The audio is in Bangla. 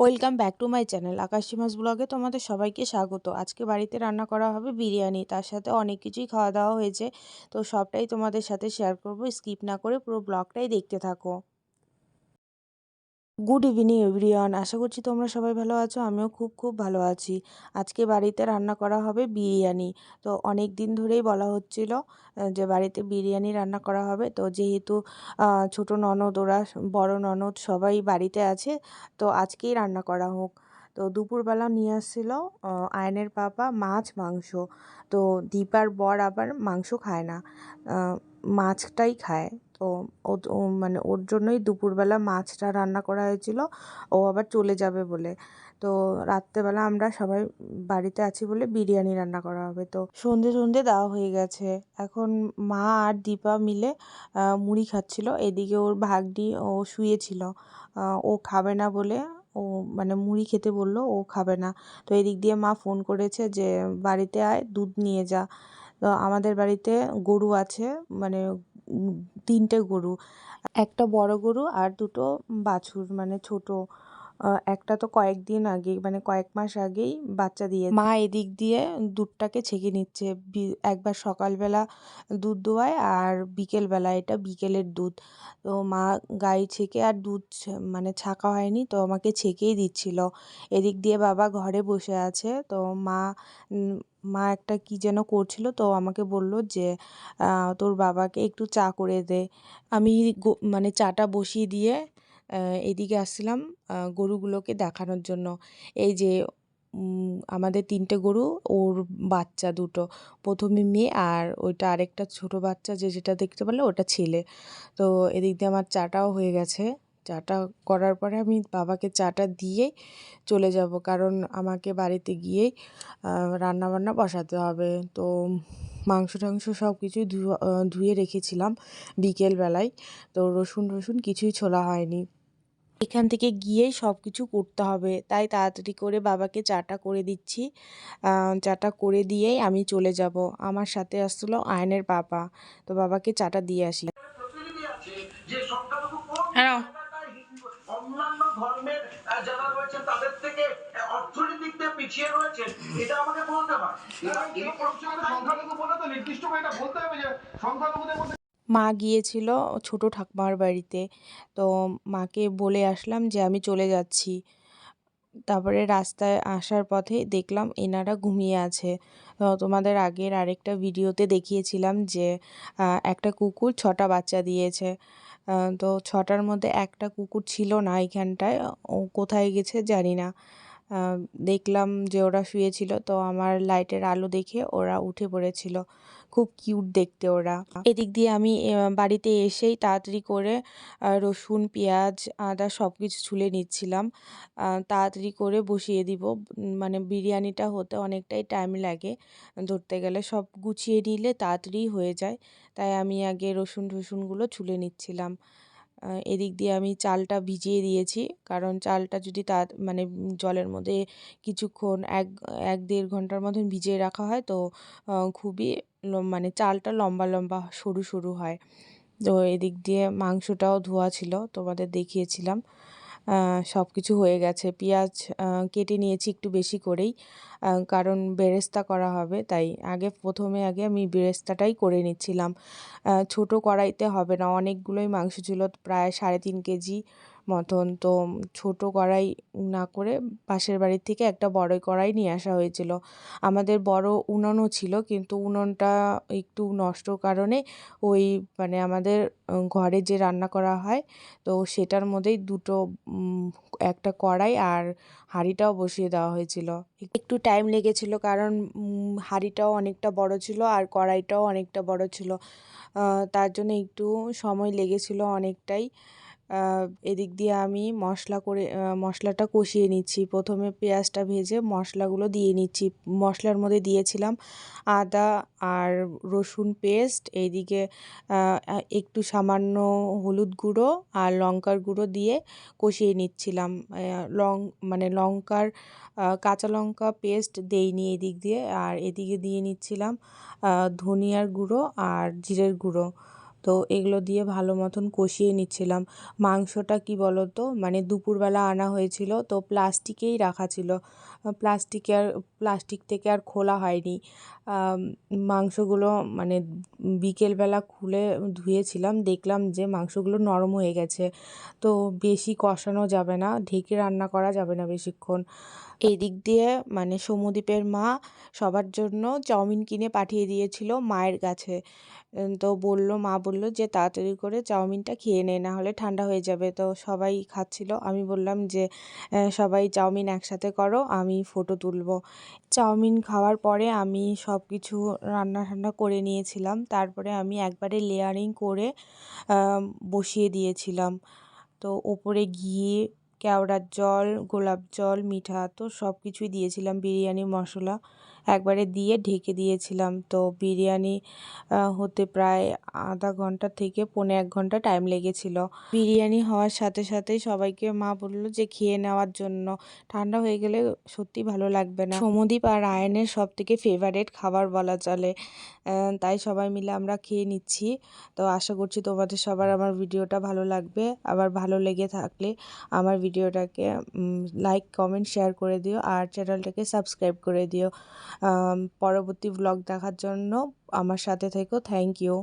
Welcome back to my channel Akashi মাস ব্লগে তোমাদের সবাইকে স্বাগত। আজকে বাড়িতে রান্না করা হবে বিরিয়ানি। তার সাথে অনেক কিছুই খাওয়া দাওয়া হয়েছে। তো সবটাই তোমাদের সাথে শেয়ার করব। স্কিপ না করে পুরো ব্লগটাই দেখতে থাকো। গুড ইভিনিং এভরিওয়ান আশা করছি তোমরা সবাই ভালো আছো, আমিও খুব খুব ভালো আছি। আজকে বাড়িতে রান্না করা হবে বিরিয়ানি। তো অনেক দিন ধরেই বলা হচ্ছিল যে বাড়িতে বিরিয়ানি রান্না করা হবে। তো যেহেতু ছোট ননদ, ওরা বড় ননদ সবাই বাড়িতে আছে, তো আজকেই রান্না করা হোক। তো দুপুরবেলা নিয়ে আসছিল আয়নের পাপা মাছ, মাংস। তো দীপার বর আবার মাংস খায় না মাছটাই খায়। তো ও মানে ওর জন্যই দুপুরবেলা মাছটা রান্না করা হয়েছিল। ও আবার চলে যাবে বলে। তো রাত্রেবেলা আমরা সবাই বাড়িতে আছি বলে বিরিয়ানি রান্না করা হবে। তো সন্ধে সন্ধে দেওয়া হয়ে গেছে। এখন মা আর দীপা মিলে মুড়ি খাচ্ছিল। এদিকে ওর ভাগ্নি ও শুয়েছিল। ও খাবে না বলে ও মানে মুড়ি খেতে বলল, ও খাবে না। তো এদিক দিয়ে মা ফোন করেছে যে, বাড়িতে আয়, দুধ নিয়ে যা। তো আমাদের বাড়িতে গরু আছে মানে তিনটে গরু। একটা বড় গরু আর দুটো বাছুর মানে ছোট। একটা তো কয়েকদিন আগে মানে কয়েক মাস আগেই বাচ্চা দিয়ে মা এদিক দিয়ে দুধটাকে ছেঁকে নিচ্ছে। একবার সকালবেলা দুধ দোয়ায় আর বিকেলবেলা, এটা বিকেলের দুধ। তো মা গাই ছেঁকে আর দুধ মানে ছাকা হয়নি, তো আমাকে ছেঁকেই দিচ্ছিল। এদিক দিয়ে বাবা ঘরে বসে আছে, তো মা মা একটা কী যেন করছিল, তো আমাকে বলল যে তোর বাবাকে একটু চা করে দে। আমি মানে চাটা বসিয়ে দিয়ে এদিকে আসছিলাম গরুগুলোকে দেখানোর জন্য। এই যে আমাদের তিনটে গরু, ওর বাচ্চা দুটো। প্রথমে মেয়ে আর ওইটা আরেকটা ছোট বাচ্চা যে, যেটা দেখতে পারলে ওটা ছেলে। তো এদিক দিয়ে আমার চাটাও হয়ে গেছে। চাটা করার পরে আমি বাবাকে চাটা দিয়ে চলে যাব। কারণ আমাকে বাড়িতে গিয়েই রান্নাবান্না বসাতে হবে। তো মাংস টাংস সব কিছুই ধুয়ে রেখেছিলাম বিকেলবেলায়। তো রসুন রসুন কিছুই ছোলা হয়নি। এখান থেকে গিয়েই সব কিছু করতে হবে। তাই তাড়াতাড়ি করে বাবাকে চাটা করে দিচ্ছি। চাটা করে দিয়েই আমি চলে যাব। আমার সাথে আসছিল আয়নের বাবা। তো বাবাকে চাটা দিয়ে আসি। হ্যাঁ অন্যান্য ধর্মের যারা রয়েছেন তাদের থেকে অর্থনৈতিক দিক পিছিয়ে রয়েছেন এটা আমাকে বলতে হয় সংখ্যালঘু বলে তো নির্দিষ্ট এটা বলতে হবে যে সংখ্যালঘুদের মধ্যে মা গিয়েছিল ছোট ঠাকুমার বাড়িতে। তো মাকে বলে আসলাম যে, আমি চলে যাচ্ছি। তারপরে রাস্তায় আসার পথে দেখলাম এনারা ঘুমিয়ে আছে। তোমাদের আগের আরেকটা ভিডিওতে দেখিয়েছিলাম যে একটা কুকুর ছটা বাচ্চা দিয়েছে। তো ছটার মধ্যে একটা কুকুর ছিল না এখানটায়। ও কোথায় গেছে জানি না। দেখলাম যে ওরা শুয়েছিল, তো আমার লাইটের আলো দেখে ওরা উঠে পড়েছিল। খুব কিউট দেখতে ওরা। এদিক দিয়ে আমি বাড়িতে এসেই তাড়াতাড়ি করে রসুন, পেঁয়াজ, আদা সব কিছু ছুলে নিচ্ছিলাম। তাড়াতাড়ি করে বসিয়ে দিব। মানে বিরিয়ানিটা হতে অনেকটাই টাইম লাগে। ধরতে গেলে সব গুছিয়ে নিলে তাড়াতাড়ি হয়ে যায়। তাই আমি আগে রসুন টসুনগুলো ছুলে নিচ্ছিলাম। এদিক দিয়ে আমি চালটা ভিজিয়ে দিয়েছি। কারণ চালটা যদি তা মানে জলের মধ্যে কিছুক্ষণ, এক এক দেড় ঘণ্টার মতন ভিজিয়ে রাখা হয় তো খুবই মানে চালটা লম্বা লম্বা সরু সরু হয়। তো এদিক দিয়ে মাংসটাও ধোয়া ছিল, তোমাদের দেখিয়েছিলাম। সব কিছু হয়ে গেছে। পেঁয়াজ কেটে নিয়েছি একটু বেশি করেই। কারণ বেরেস্তা করা হবে, তাই আগে প্রথমে আগে আমি বেরেস্তাটাই করে নিচ্ছিলাম। ছোট কড়াইতে হবে না, অনেকগুলোই মাংস ছিল, প্রায় সাড়ে তিন কেজি মতন। তো ছোট কড়াই না করে পাশের বাড়ির থেকে একটা বড় কড়াই নিয়ে আসা হয়েছিল। আমাদের বড় উনুনও ছিল, কিন্তু উনুনটা একটু নষ্ট কারণে ওই মানে আমাদের ঘরে যে রান্না করা হয়, তো সেটার মধ্যেই দুটো একটা কড়াই আর হাঁড়িটাও বসিয়ে দেওয়া হয়েছিল। একটু টাইম লেগেছিল কারণ হাঁড়িটাও অনেকটা বড় ছিল আর কড়াইটাও অনেকটা বড় ছিল। তার জন্য একটু সময় লেগেছিল অনেকটাই। এদিক দিয়ে আমি মশলা করে মশলাটা কষিয়ে নিচ্ছি। প্রথমে পেঁয়াজটা ভেজে মশলাগুলো দিয়ে নিচ্ছি। মশলার মধ্যে দিয়েছিলাম আদা আর রসুন পেস্ট। এইদিকে একটু সামান্য হলুদ গুঁড়ো আর লঙ্কার গুঁড়ো দিয়ে কষিয়ে নিচ্ছিলাম। লং মানে লঙ্কার কাঁচা লঙ্কা পেস্ট দেইনি এদিক দিয়ে। আর এদিকে দিয়ে নিচ্ছিলাম ধনিয়ার গুঁড়ো আর জিরের গুঁড়ো। তো এগুলো দিয়ে ভালো মতন কষিয়ে নিচ্ছিলাম। মাংসটা কি বলো তো মানে দুপুরবেলা আনা হয়েছিল, তো প্লাস্টিকেই রাখা ছিল। প্লাস্টিকে আর, প্লাস্টিক থেকে আর খোলা হয়নি। মাংসগুলো মানে বিকেলবেলা খুলে ধুয়েছিলাম, দেখলাম যে মাংসগুলো নরম হয়ে গেছে। তো বেশি কষানো যাবে না, ঢেকে রান্না করা যাবে না বেশিক্ষণ। এই দিক দিয়ে মানে সমুদ্বীপের মা সবার জন্য চাউমিন কিনে পাঠিয়ে দিয়েছিল মায়ের কাছে। তো বলল, মা বলল যে তাড়াতাড়ি করে চাউমিনটা খেয়ে নে, না হলে ঠান্ডা হয়ে যাবে। তো সবাই খাচ্ছিল। আমি বললাম যে সবাই চাউমিন একসাথে করো, আমি ফটো তুলবো। চাউমিন খাওয়ার পরে আমি সব কিছু রান্না ঠান্না করে নিয়েছিলাম। তারপরে আমি একবারে লেয়ারিং করে বসিয়ে দিয়েছিলাম। তো ওপরে ঘি, কেওড়ার জল, গোলাপ জল, মিঠা তো সব কিছুই দিয়েছিলাম, বিরিয়ানি, মশলা। একবারে দিয়ে ঢেকে দিয়েছিলাম। তো বিরিয়ানি হতে প্রায় আধা ঘণ্টা থেকে পৌনে এক ঘণ্টা টাইম লেগেছিল। বিরিয়ানি হওয়ার সাথে সাথেই সবাইকে মা বলল যে, খেয়ে নেওয়ার জন্য। ঠান্ডা হয়ে গেলে সত্যি ভালো লাগবে না। সমদ্বীপ আর আয়নের সব থেকে ফেভারেট খাবার বলা চলে। তাই সবাই মিলে আমরা খেয়ে নিচ্ছি। তো আশা করছি তোমাদের সবার আমার ভিডিওটা ভালো লাগবে। আবার ভালো লেগে থাকলে আমার ভিডিওটাকে লাইক কমেন্ট শেয়ার করে দিও। আর চ্যানেলটাকে সাবস্ক্রাইব করে দিও। পরবর্তী ব্লগ দেখার জন্য আমার সাথে থেকো থ্যাংক ইউ